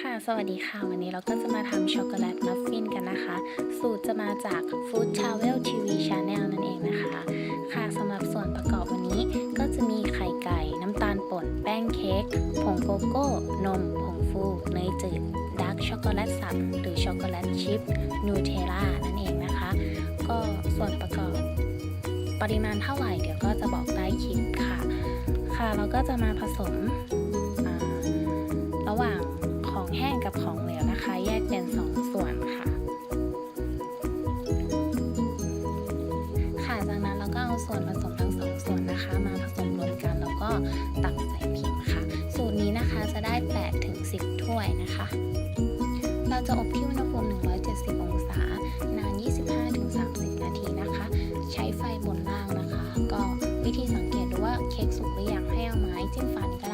ค่ะ สวัสดีค่ะ วันนี้เราก็จะมาทำช็อกโกแลตมัฟฟินกันนะคะ สูตรจะมาจาก Food Travel TV Channel นั่นเองนะคะ ค่ะสำหรับส่วนประกอบวันนี้ก็จะมีไข่ไก่ น้ำตาลป่น แป้งเค้ก ผงโกโก้ นม ผงฟู เนยจืด ดาร์กช็อกโกแลตสับ หรือช็อกโกแลตชิพ นูเทลล่า นั่นเองนะคะ ก็ส่วนประกอบ ปริมาณเท่าไหร่เดี๋ยวก็จะบอกใต้คลิปค่ะ ค่ะ เราก็จะมาผสม กับของเหลวนะคะ แยกเป็น 2 ส่วนค่ะ ค่ะจากนั้นเราก็เอาส่วนผสมทั้งสองส่วนนะคะ มาผสมรวมกันแล้วก็ตักใส่พิมพ์ค่ะ สูตรนี้นะคะจะได้8ถึง10 ถ้วยนะคะ เราจะอบที่อุณหภูมิ 170 องศานาน 25-30 นาทีนะคะ ใช้ไฟบนล่างนะคะ ก็วิธีสังเกตดูว่าเค้กสุกหรือยังให้เอาไม้จิ้มฟันก็ได้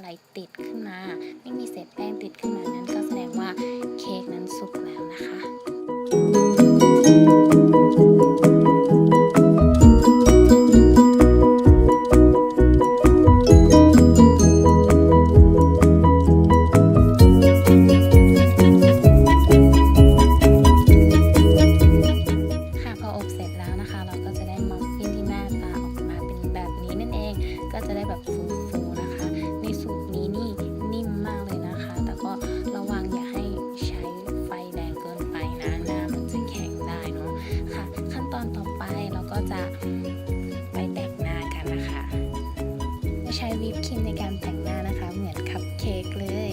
อะไรติดขึ้นมา ไม่มีเศษแป้งติดขึ้นมานั้นก็แสดงว่าเค้กนั้นสุกแล้วนะคะค่ะพออบเสร็จแล้วนะคะเราก็จะได้มัฟฟินที่หน้าตาออกมาเป็นแบบนี้นั่นเองก็จะได้แบบฟู ใช้วิปครีมในการแต่งหน้านะคะ เหมือนคัพเค้กเลย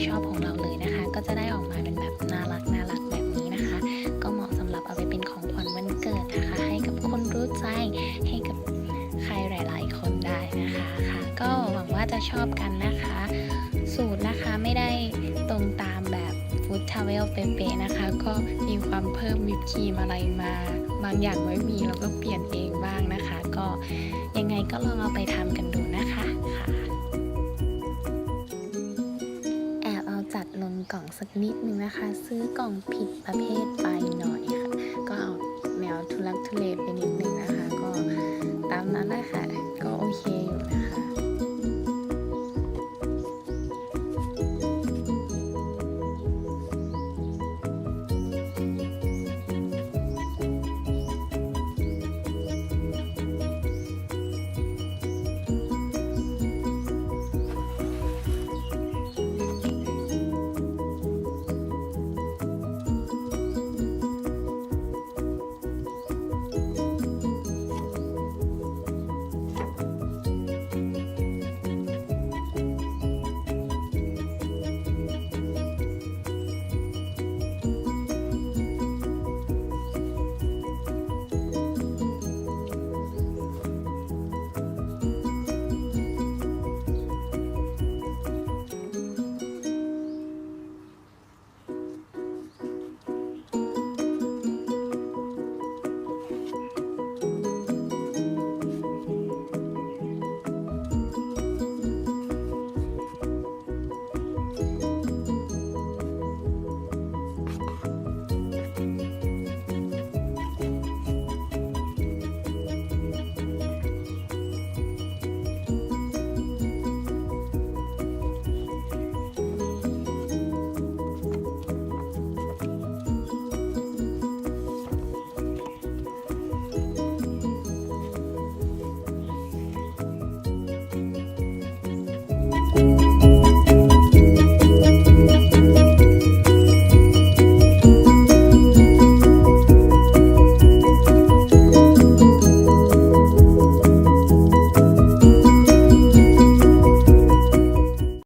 ตามความชอบของเราเลยนะคะ ก็จะได้ออกมาเป็นแบบน่ารักน่ารักแบบนี้นะคะ ก็เหมาะสำหรับเอาไปเป็นของขวัญวันเกิดนะคะ ให้กับคนรู้ใจให้กับใครหลาย ๆ คนได้นะคะค่ะ ก็หวังว่าจะชอบกันนะคะ สูตรนะคะไม่ได้ตรงตามแบบฟู้ดทาวเวลเป๊ะๆนะคะ ก็มีความเพิ่มวิปครีมอะไรมา บางอย่างไม่มีเราก็เปลี่ยนเองบ้างนะคะ ก็ยังไงก็ลองเอาไปทำกันดูนะคะค่ะ กล่องสักนิดนึงนะคะ ซื้อกล่องผิดประเภทไปหน่อยค่ะ ก็เอาแนวทุลักทุเลไปนิดนึงนะคะ ก็ตามนั้นนะคะก็โอเคอยู่นะคะ